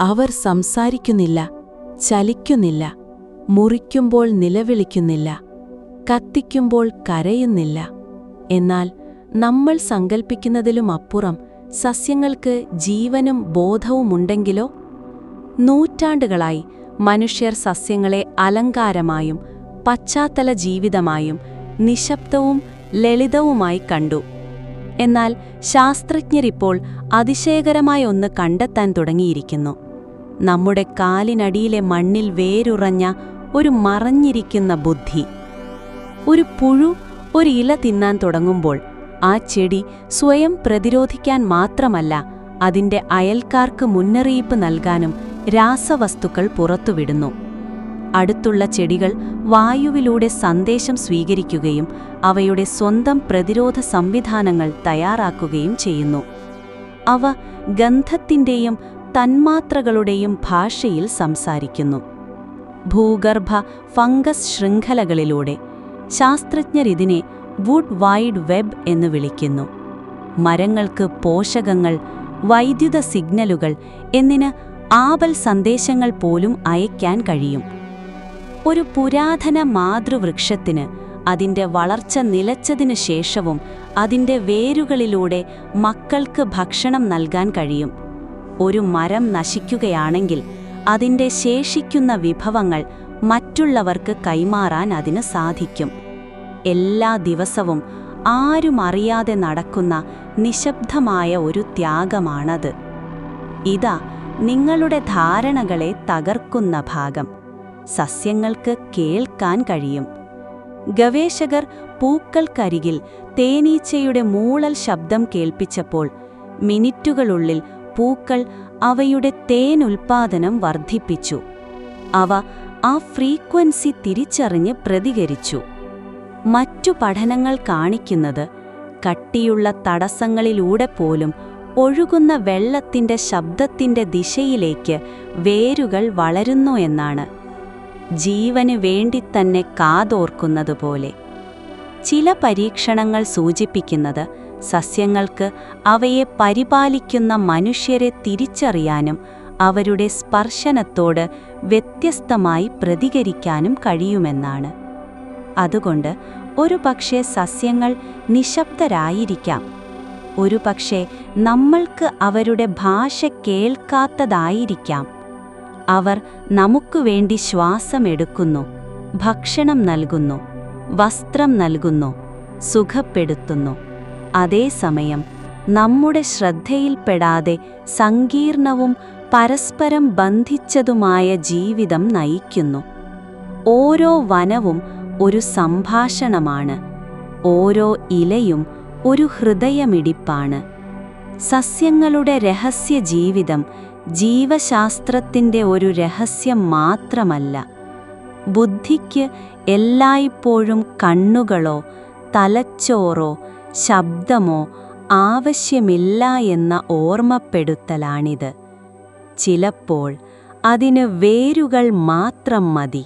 അവർ സംസാരിക്കുന്നില്ല ചലിക്കുന്നില്ല മുറിക്കുമ്പോൾ നിലവിളിക്കുന്നില്ല കത്തിക്കുമ്പോൾ കരയുന്നില്ല. എന്നാൽ നമ്മൾ സങ്കൽപ്പിക്കുന്നതിലും അപ്പുറം സസ്യങ്ങൾക്ക് ജീവനും ബോധവുമുണ്ടെങ്കിലോ നൂറ്റാണ്ടുകളായി മനുഷ്യർ സസ്യങ്ങളെ അലങ്കാരമായും പശ്ചാത്തല ജീവിതമായും നിശബ്ദവും ലളിതവുമായി കണ്ടു. എന്നാൽ ശാസ്ത്രജ്ഞരിപ്പോൾ അതിശയകരമായ ഒന്ന് കണ്ടെത്താൻ തുടങ്ങിയിരിക്കുന്നു. നമ്മുടെ കാലിനടിയിലെ മണ്ണിൽ വേരുറഞ്ഞ ഒരു മറഞ്ഞിരിക്കുന്ന ബുദ്ധി. ഒരു പുഴു ഒരു ഇല തിന്നാൻ തുടങ്ങുമ്പോൾ ആ ചെടി സ്വയം പ്രതിരോധിക്കാൻ മാത്രമല്ല അതിന്റെ അയൽക്കാർക്ക് മുന്നറിയിപ്പ് നൽകാനും രാസവസ്തുക്കൾ പുറത്തുവിടുന്നു. അടുത്തുള്ള ചെടികൾ വായുവിലൂടെ സന്ദേശം സ്വീകരിക്കുകയും അവയുടെ സ്വന്തം പ്രതിരോധ സംവിധാനങ്ങൾ തയ്യാറാക്കുകയും ചെയ്യുന്നു. അവ ഗന്ധത്തിന്റെയും തന്മാത്രകളുടെയും ഭാഷയിൽ സംസാരിക്കുന്നു. ഭൂഗർഭ ഫംഗസ് ശൃംഖലകളിലൂടെ ശാസ്ത്രജ്ഞരിതിനെ വുഡ് വൈഡ് വെബ് എന്ന് വിളിക്കുന്നു. മരങ്ങൾക്ക് പോഷകങ്ങൾ വൈദ്യുത സിഗ്നലുകൾ എന്നിന് ആപൽ സന്ദേശങ്ങൾ പോലും അയക്കാൻ കഴിയും. ഒരു പുരാതന മാതൃവൃക്ഷത്തിന് അതിന്റെ വളർച്ച നിലച്ചതിനു ശേഷവും അതിന്റെ വേരുകളിലൂടെ മക്കൾക്ക് ഭക്ഷണം നൽകാൻ കഴിയും. ഒരു മരം നശിക്കുകയാണെങ്കിൽ അതിന്റെ ശേഷിക്കുന്ന വിഭവങ്ങൾ മറ്റുള്ളവർക്ക് കൈമാറാൻ അതിന് സാധിക്കും. എല്ലാ ദിവസവും ആരും അറിയാതെ നടക്കുന്ന നിശബ്ദമായ ഒരു ത്യാഗമാണത്. ഇതാ നിങ്ങളുടെ ധാരണകളെ തകർക്കുന്ന ഭാഗം. സസ്യങ്ങൾക്ക് കേൾക്കാൻ കഴിയും. ഗവേഷകർ പൂക്കൾക്കരികിൽ തേനീച്ചയുടെ മൂളൽ ശബ്ദം കേൾപ്പിച്ചപ്പോൾ മിനിറ്റുകളുള്ളിൽ പൂക്കൾ അവയുടെ തേൻ വർദ്ധിപ്പിച്ചു. അവ ആ ഫ്രീക്വൻസി തിരിച്ചറിഞ്ഞ് പ്രതികരിച്ചു. മറ്റു പഠനങ്ങൾ കാണിക്കുന്നത് കട്ടിയുള്ള തടസ്സങ്ങളിലൂടെ പോലും ഒഴുകുന്ന വെള്ളത്തിന്റെ ശബ്ദത്തിന്റെ ദിശയിലേക്ക് വേരുകൾ വളരുന്നു എന്നാണ്. ജീവന് വേണ്ടി തന്നെ കാതോർക്കുന്നതുപോലെ. ചില പരീക്ഷണങ്ങൾ സൂചിപ്പിക്കുന്നത് സസ്യങ്ങൾക്ക് അവയെ പരിപാലിക്കുന്ന മനുഷ്യരെ തിരിച്ചറിയാനും അവരുടെ സ്പർശനത്തോട് വ്യത്യസ്തമായി പ്രതികരിക്കാനും കഴിയുമെന്നാണ്. അതുകൊണ്ട് ഒരു പക്ഷേ സസ്യങ്ങൾ നിശബ്ദരായിരിക്കാം. ഒരു പക്ഷേ നമ്മൾക്ക് അവരുടെ ഭാഷ കേൾക്കാത്തതായിരിക്കാം. അവർ നമുക്കു വേണ്ടി ശ്വാസമെടുക്കുന്നു ഭക്ഷണം നൽകുന്നു വസ്ത്രം നൽകുന്നു സുഖപ്പെടുത്തുന്നു. അതേസമയം നമ്മുടെ ശ്രദ്ധയിൽപ്പെടാതെ സങ്കീർണവും പരസ്പരം ബന്ധിച്ചതുമായ ജീവിതം നയിക്കുന്നു. ഓരോ വനവും ഒരു സംഭാഷണമാണ്. ഓരോ ഇലയും ഒരു ഹൃദയമിടിപ്പാണ്. സസ്യങ്ങളുടെ രഹസ്യ ജീവിതം ജീവശാസ്ത്രത്തിന്റെ ഒരു രഹസ്യം മാത്രമല്ല. ബുദ്ധിക്ക് എല്ലായ്പ്പോഴും കണ്ണുകളോ തലച്ചോറോ ശബ്ദമോ ആവശ്യമില്ല എന്ന ഓർമ്മപ്പെടുത്തലാണിത്. ചിലപ്പോൾ അതിന് വേരുകൾ മാത്രം മതി.